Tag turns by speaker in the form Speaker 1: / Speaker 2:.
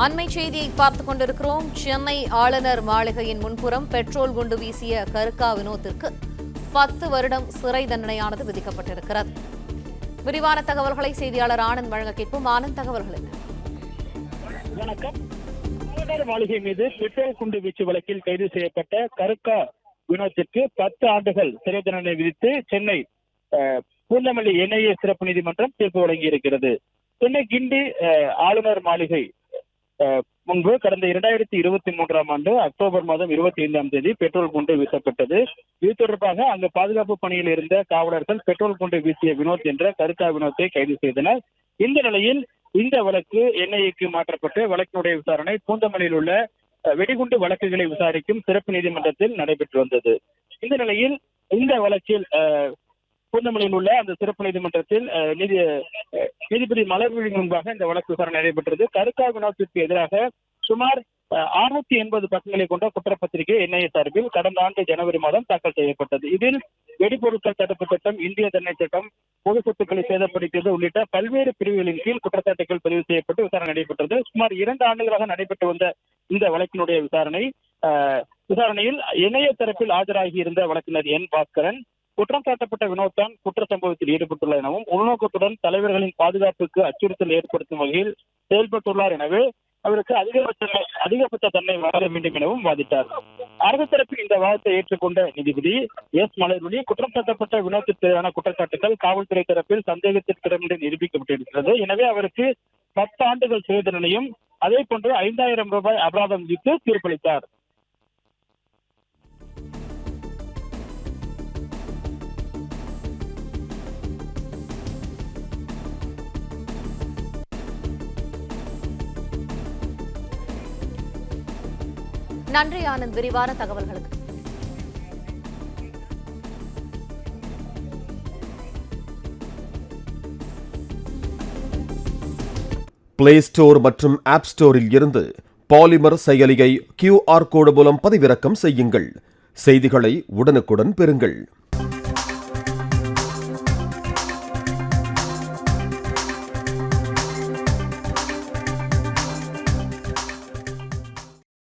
Speaker 1: அண்மை செய்தியை பார்த்துக் கொண்டிருக்கிறோம். சென்னை ஆளுநர் மாளிகையின் முன்புறம் பெட்ரோல் குண்டு வீசிய கருக்கா வினோத்திற்கு பத்து வருடம் சிறை தண்டனையானது விதிக்கப்பட்டிருக்கிறது. விரிவான தகவல்களை செய்தியாளர் ஆனந்த் வழங்க கேட்போம். ஆனந்த் தகவல்கள் என்ன?
Speaker 2: வணக்கம். ஆளுநர் மாளிகை மீது பெட்ரோல் குண்டு வீச்சு வழக்கில் கைது செய்யப்பட்ட கருக்கா வினோத்திற்கு பத்து ஆண்டுகள் சிறை தண்டனை விதித்து சென்னை அஹ், பூந்தமல்லி என்ஐஏ சிறப்பு நீதிமன்றம் தீர்ப்பு வழங்கியிருக்கிறது. சென்னை கிண்டி அஹ், ஆளுநர் மாளிகை முன்பு கடந்த இரண்டாயிரத்தி இருபத்தி மூன்றாம் ஆண்டு அக்டோபர் மாதம் இருபத்தி ஐந்தாம் தேதி பெட்ரோல் குண்டு வீசப்பட்டது. இது தொடர்பாக அங்கு பாதுகாப்பு பணியில் இருந்த காவலர்கள் பெட்ரோல் குண்டு வீசிய வினோத் என்ற கருத்தா வினோத்தை கைது செய்தனர். இந்த நிலையில் இந்த வழக்கு என்ஐஏக்கு மாற்றப்பட்டு வழக்கினுடைய விசாரணை பூந்தமல்லியில் உள்ள வெடிகுண்டு வழக்குகளை விசாரிக்கும் சிறப்பு நீதிமன்றத்தில் நடைபெற்று வந்தது. இந்த நிலையில் இந்த வழக்கில் அஹ், பூந்தமல்லியில் உள்ள அந்த சிறப்பு நீதிமன்றத்தில் அஹ், நீதி நீதிபதி மலர்விழி முன்பாக இந்த வழக்கு விசாரணை நடைபெற்றது. கருக்கா வினோத்திற்கு எதிராக சுமார் அறுநூத்தி எண்பது பக்கங்களை கொண்ட குற்றப்பத்திரிகை என்ஐஏ சார்பில் கடந்த ஆண்டு ஜனவரி மாதம் தாக்கல் செய்யப்பட்டது. இதில் வெடிபொருட்கள் தடுப்பு சட்டம் இந்திய தண்டனை சட்டம் பொது சொத்துக்களை சேதப்படுத்தியது உள்ளிட்ட பல்வேறு பிரிவுகளின் கீழ் குற்றச்சாட்டுகள் பதிவு செய்யப்பட்டு விசாரணை நடைபெற்றது. சுமார் இரண்டு ஆண்டுகளாக நடைபெற்று வந்த இந்த வழக்கினுடைய விசாரணை விசாரணையில் இணைய தரப்பில் ஆஜராகி இருந்த வழக்கினர் என் பாஸ்கரன் குற்றம் சாட்டப்பட்ட வினோத்தான் குற்ற சம்பவத்தில் ஈடுபட்டுள்ளார் எனவும் உள்நோக்கத்துடன் தலைவர்களின் பாதுகாப்புக்கு அச்சுறுத்தல் ஏற்படுத்தும் வகையில் செயல்பட்டுள்ளார் எனவே அவருக்கு அதிகபட்ச அதிகபட்ச தன்மை வழங்க வேண்டும் எனவும் வாதிட்டார். அரசு தரப்பில் இந்த வாதத்தை ஏற்றுக்கொண்ட நீதிபதி எஸ். மலர்விழி குற்றம் சாட்டப்பட்ட வினோத்திற்கு எதிரான குற்றச்சாட்டுகள் காவல்துறை தரப்பில் சந்தேகத்திற்கிடமின்றி நிரூபிக்கப்பட்டிருக்கிறது. எனவே அவருக்கு பத்து ஆண்டுகள் சிறை தண்டனையும் அதே போன்று ஐந்தாயிரம் ரூபாய் அபராதம் விதித்து தீர்ப்பளித்தார்.
Speaker 1: நன்றி ஆனந்த். விரிவான தகவல்களுக்கு.
Speaker 3: பிளே ஸ்டோர் மற்றும் ஆப் ஸ்டோரில் இருந்து பாலிமர் செயலியை கியூஆர் கோடு மூலம் பதிவிறக்கம் செய்யுங்கள். செய்திகளை உடனுக்குடன் பெறுங்கள்.